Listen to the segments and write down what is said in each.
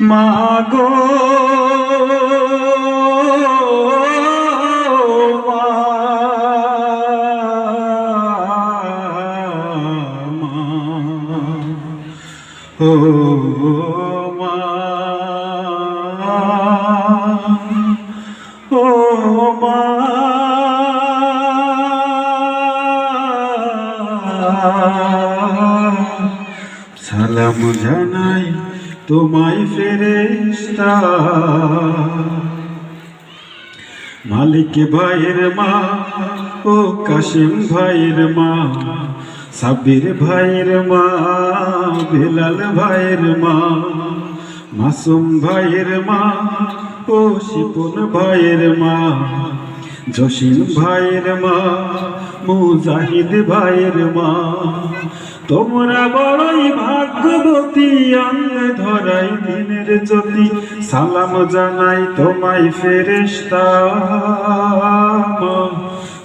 মাগো ও মা, ও মা সালাম জানাই তোমায় ফেরেশতা। মালিক ভাইয়ের মা ও কাশিম ভাইয়ের মা সাবির ভাইয়ের মা, বিলাল ভাইয়ের মা, মাসুম ভাইয়ের মা ও শিপুন ভাইয়ের মা, জসিম ভাইয়ের মা, মুজাহিদ ভাইয়ের মা। তোমরা বড়ই ভাগ্যবতী অঙ্গ ধরাই দিনের জ্যোতি। সালাম জানাই তোমায় ফেরেশতা।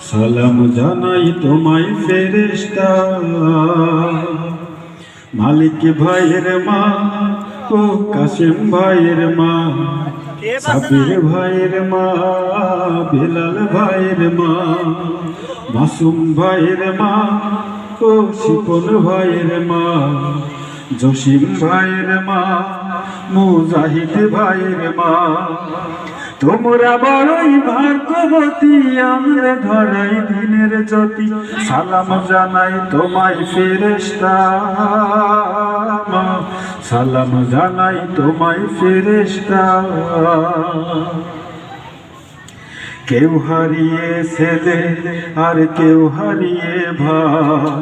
সালাম জানাই তোমায় ফেরেশতা। মালিক ভাইয়ের মা ও কাসিম ভাইয়ের মা সাবির ভাইয়ের মা বিলাল ভাইয়ের মা মাসুম ভাইয়ের মা ও শিপন ভাইয়ের মা, জসিম ভাইয়ের মা, মুজাহিদ ভাইয়ের মা। তোমরা বড়ই ভাগ্যবতী, আমরা ধরাই দিনের জ্যোতি। সালাম জানাই তোমায় ফেরেশতা। মা। সালাম জানাই তোমায় ফেরেশতা। কেউ হারিয়ে ছেলে আর কেউ হারিয়ে ভাই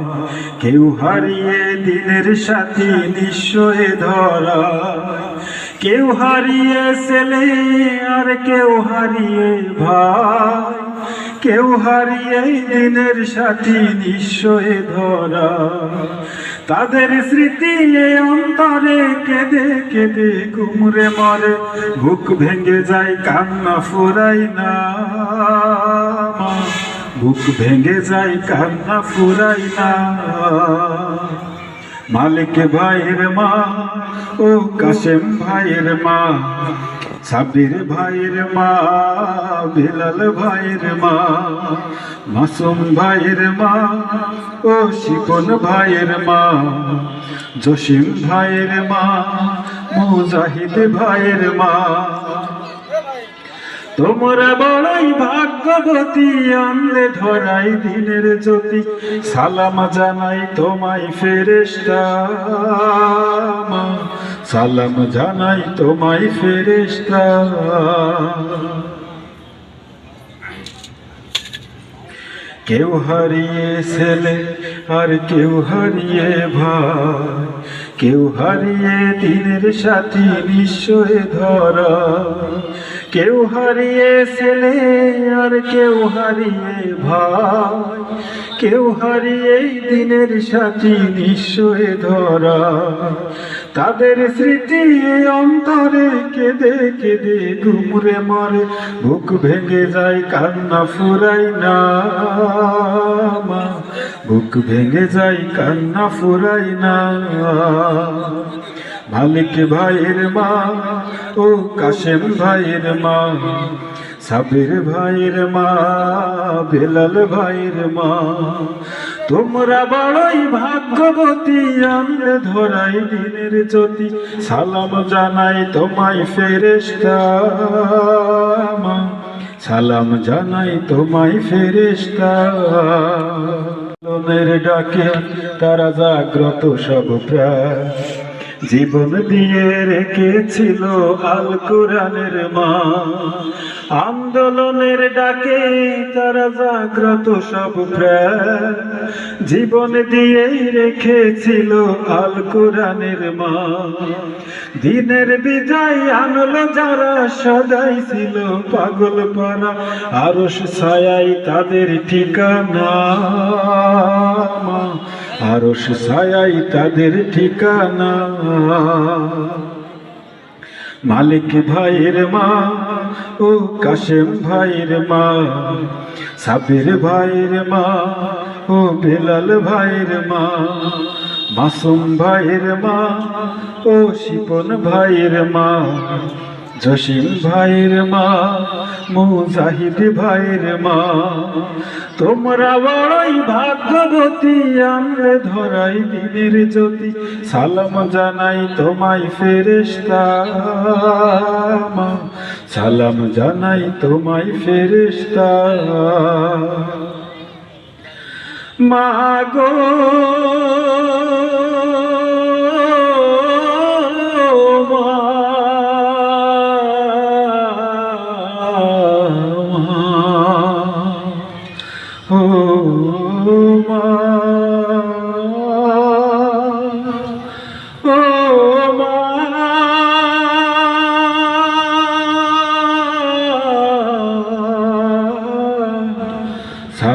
কেউ হারিয়ে দিনের সাথী নিশ্চয় ধরা। কেউ হারিয়ে ছেলে আর কেউ হারিয়ে ভাই কেউ হারিয়ে দিনের সাথী নিশ্চয় ধরা। তাদের স্মৃতি এ অন্তরে কেঁদে কেঁদে কুমড়ে মরে, বুক ভেঙে যায়, কান্না ফুরাই না। বুক ভেঙে যায়, কান্না ফুরাই না মালিক ভাইয়ের মা, ও কাশেম ভাইয়ের মা সাবির ভাইয়ের মা, বিলাল ভাইয়ের মা, মাসুম ভাইয়ের মা ও শিপন ভাইয়ের মা, জসিম ভাইয়ের মা, মুজাহিদ ভাইয়ের মা তোমরা বড়ই ভাগ্যবতী, আনলে ধরাই দিনের জ্যোতি সালাম জানাই তোমায় ফেরেশতা মা। সালাম জানাই তোমায় ফেরেস্তা কেউ হারিয়ে ছেলে আর কেউ হারিয়ে ভাই, কেউ হারিয়ে দিনের সাথী নিশ্চয় ধরা। কেউ হারিয়ে ছেলে আর কেউ হারিয়ে ভাই। কেউ হারিয়ে দিনের সাথী নিশ্চয় ধরা। তাদের স্মৃতি অন্তরে কেঁদে কেঁদে ঘুমরে মরে। বুক ভেঙে যায়, কান্না ফুরাই না মা। বুক ভেঙে যায়, কান্না ফুরাই না মালিক ভাইয়ের মা ও কাশেম ভাইয়ের মা, সাবির ভাইয়ের মা, বেলাল ভাইয়ের মা। তোমরা বড়ই ভাগ্যবতী, আমরা ধরাই দিনের জ্যোতি। সালাম জানাই তোমায় ফেরেশতা মা। সালাম জানাই তোমায় লোনের ডাকে তারা জাগ্রত সব প্রায়। জীবন দিয়ে রেখেছিল আল কোরআনের মা। আন্দোলনের ডাকে তারা জাগ্রত সব জীবন দিয়ে রেখেছিল আল কোরআনের মা। দিনের বিজয় আনলো যারা, সদাই ছিল পাগল পারা আরস ছায়াই তাদের ঠিকানা। আরস ছায়াই তাদের ঠিকানা। মালিক ভাইয়ের মা ও কাশেম ভাইয়ের মা, সাবির ভাইয়ের মা ও বেলাল ভাইয়ের মা, মাসুম ভাইয়ের মা ও শিপন ভাইয়ের মা। জসিম ভাইয়ের মা, মুজাহিদ ভাইয়ের মা, তোমরা বড়ই ভাগ্যবতী আমলে ধরাই দিনের জ্যোতি। সালাম জানাই তোমায় ফেরেশতা মা। সালাম জানাই তোমায় ফেরেশতা মাগো ও